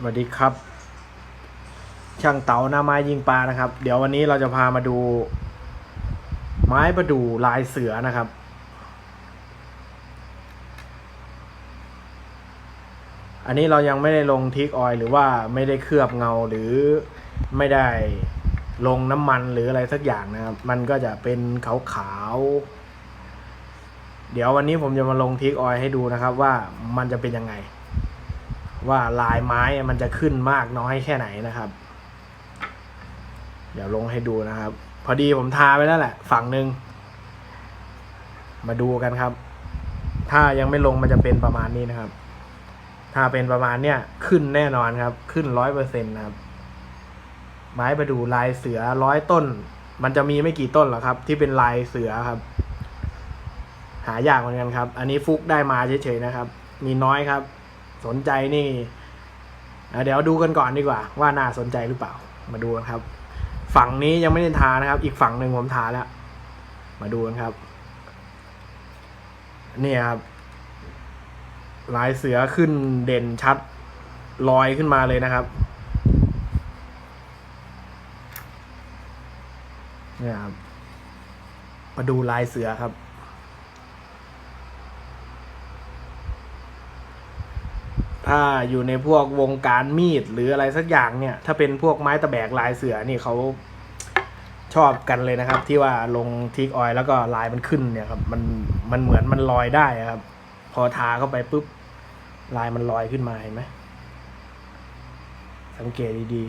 สวัสดีครับ ช่างเต๋าหน้าไม้ยิงปลานะครับ เดี๋ยววันนี้เราจะพามาดู ไม้ประดู่ลายเสือนะครับ อันนี้เรายังไม่ได้ลงทิกออยหรือว่าไม่ได้เคลือบเงาหรือไม่ได้ลงน้ำมันหรืออะไรสักอย่างนะครับ มันก็จะเป็นขาวๆเดี๋ยววันนี้ผมจะมาลงทิกออยให้ดูนะครับ ว่ามันจะเป็นยังไง ว่าลายไม้มันจะขึ้นมากน้อยแค่ไหนนะครับ เดี๋ยวลงให้ดูนะครับ พอดีผมทาไปแล้วแหละ ฝั่งหนึ่งมาดูกันครับ ถ้ายังไม่ลงมันจะเป็นประมาณนี้นะครับ ถ้าเป็นประมาณเนี้ยขึ้นแน่นอนครับ ขึ้นร้อยเปอร์เซ็นต์นะครับ ไม้ประดูลายเสือร้อยต้น มันจะมีไม่กี่ต้นหรอกครับ ที่เป็นลายเสือครับ หายากเหมือนกันครับ อันนี้ฟุกได้มาเฉยๆนะครับ มีน้อยครับ สนใจนี่เดี๋ยวดูกันก่อนดีกว่า ว่าน่าสนใจหรือเปล่า มาดูกันครับ ฝั่งนี้ยังไม่ได้ทานะครับ อีกฝั่งหนึ่งผมทาแล้ว มาดูกันครับนี่ครับลายเสือขึ้นเด่นชัดลอยขึ้นมาเลยนะครับเนี่ยครับมาดูลายเสือครับ ถ้าอยู่ในพวกวงการมีดหรืออะไรสักอย่างเนี่ย ถ้าเป็นพวกไม้ตะแบกลายเสือนี่เขาชอบกันเลยนะครับ ที่ว่าลงทิกออยแล้วก็ลายมันขึ้นเนี่ยครับมันมันเหมือนมันลอยได้ครับ พอทาเข้าไปปุ๊บลายมันลอยขึ้นมาเห็นไหมสังเกตดี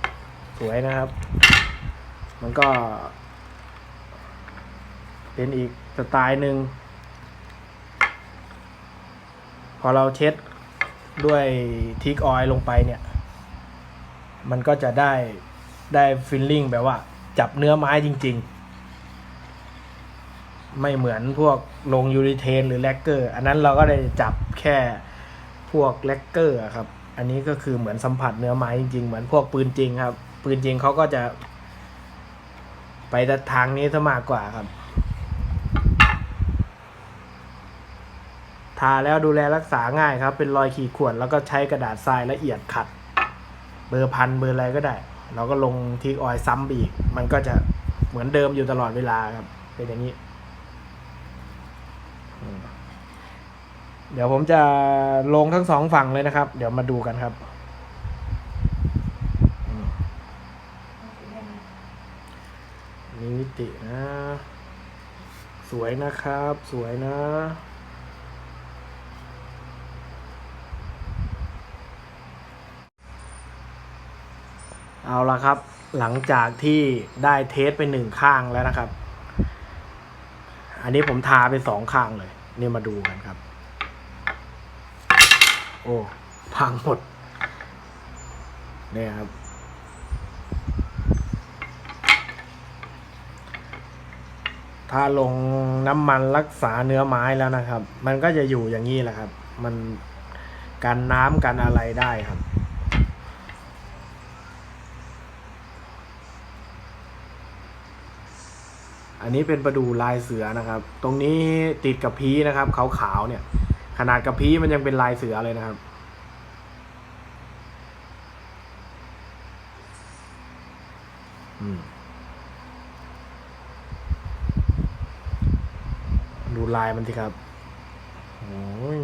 ๆ สวยนะครับ มันก็ เป็นอีกสไตล์หนึ่ง พอเราเช็ดด้วยทิกออยล์ลงไปเนี่ย มันก็จะได้ได้ฟิลลิ่งแบบว่า จับเนื้อไม้จริง ๆ ไม่เหมือนพวกลงยูริเทนหรือแลกเกอร์ อันนั้นเราก็ได้จับแค่พวกแลกเกอร์ครับ อันนี้ก็คือเหมือนสัมผัสเนื้อไม้จริง ๆ เหมือนพวกปืนจริงครับ ปืนจริงเขาก็จะ ไปทางนี้ซะมากกว่าครับ ทาแล้วดูแลรักษาง่ายครับ เป็นรอยขีดข่วนแล้วก็ใช้กระดาษทรายละเอียดขัด เบอร์พันเบอร์อะไรก็ได้ เราก็ลงทิกออยซ้ำไปอีก มันก็จะเหมือนเดิมอยู่ตลอดเวลาครับ เป็นอย่างนี้ เดี๋ยวผมจะลงทั้งสองฝั่งเลยนะครับ เดี๋ยวมาดูกันครับมนี่มิตินะ สวยนะครับ สวยนะ เอาละครับ หลังจากที่ได้เทสไปหนึ่งข้างแล้วนะครับ อันนี้ผมทาไปสองข้างเลยนี่มาดูกันครับ โอ้พังหมด เนี่ยครับถ้าลงน้ำมันรักษาเนื้อไม้แล้วนะครับ มันก็จะอยู่อย่างนี้แหละครับ มันกันน้ำกันอะไรได้ครับ อันนี้เป็นประดูลายเสือนะครับ ตรงนี้ติดกับพีนะครับขาวๆเนี่ย ขนาดกับพีมันยังเป็นลายเสือเลยนะครับ ดูลายมันสิครับโอ้ย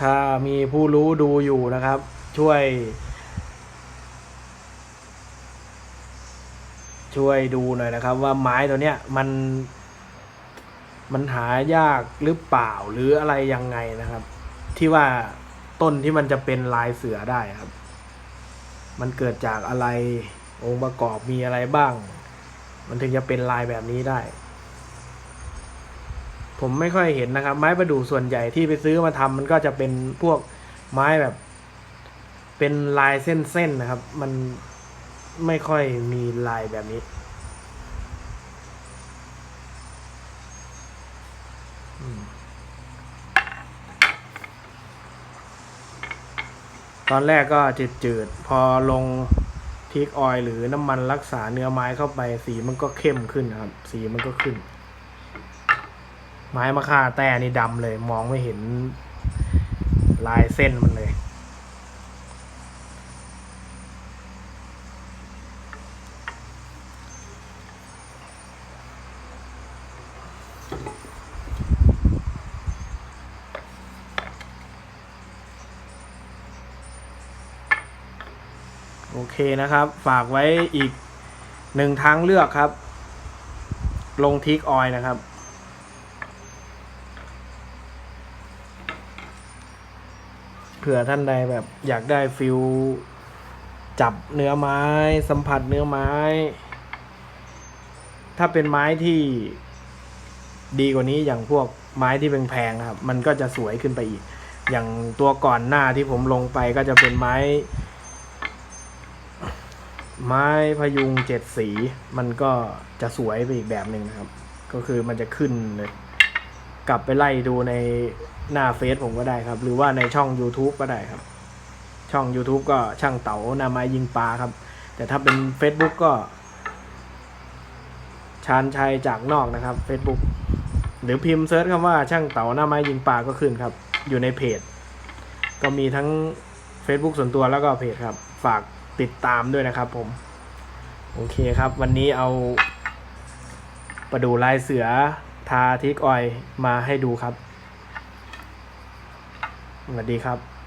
ถ้ามีผู้รู้ดูอยู่นะครับ ช่วย ช่วยดูหน่อยนะครับ ว่าไม้ตัวเนี้ยมัน มันหายากหรือเปล่าหรืออะไรยังไงนะครับ ที่ว่าต้นที่มันจะเป็นลายเสือได้ครับ มันเกิดจากอะไรองค์ประกอบมีอะไรบ้าง มันถึงจะเป็นลายแบบนี้ได้ ผมไม่ค่อยเห็นนะครับ ไม้ประดู่ส่วนใหญ่ที่ไปซื้อมาทำมันก็จะเป็นพวกไม้แบบ เป็นลายเส้นๆนะครับ มัน ไม่ค่อยมีลายแบบนี้ ตอนแรกก็จืดๆ พอลงทิกออยหรือน้ำมันรักษาเนื้อไม้เข้าไป สีมันก็เข้มขึ้นนะครับ สีมันก็ขึ้น ไม้มะค่าแต่นี่ดำเลย มองไม่เห็นลายเส้นมันเลย โอเคนะครับ ฝากไว้อีกหนึ่งทางเลือกครับ ลงทิกออยนะครับ เผื่อท่านใดแบบอยากได้ฟิลจับเนื้อไม้ สัมผัสเนื้อไม้ ถ้าเป็นไม้ที่ดีกว่านี้อย่างพวกไม้ที่แพงๆครับ มันก็จะสวยขึ้นไปอีก อย่างตัวก่อนหน้าที่ผมลงไปก็จะเป็นไม้ ไม้พยุงเจ็ดสี มันก็จะสวยไปอีกแบบหนึ่งนะครับ ก็คือมันจะขึ้นเลยกลับไปไล่ดูในหน้าเฟซผมก็ได้ครับ หรือว่าในช่อง YouTube ก็ได้ครับ ช่อง YouTube ก็ช่างเต๋านาไม้ยิงปลาครับ แต่ถ้าเป็น Facebook ก็ชานชัยจากนอกนะครับ Facebook หรือพิมพ์เซิร์ชคำว่าช่างเต๋าหน้าไม้ยิงปลาก็ขึ้นครับ อยู่ในเพจ ก็มีทั้ง Facebook ส่วนตัวแล้วก็เพจครับ ฝาก ติดตามด้วยนะครับผม โอเคครับวันนี้เอาประดูลายเสือทาทิกออยมาให้ดูครับสวัสดีครับ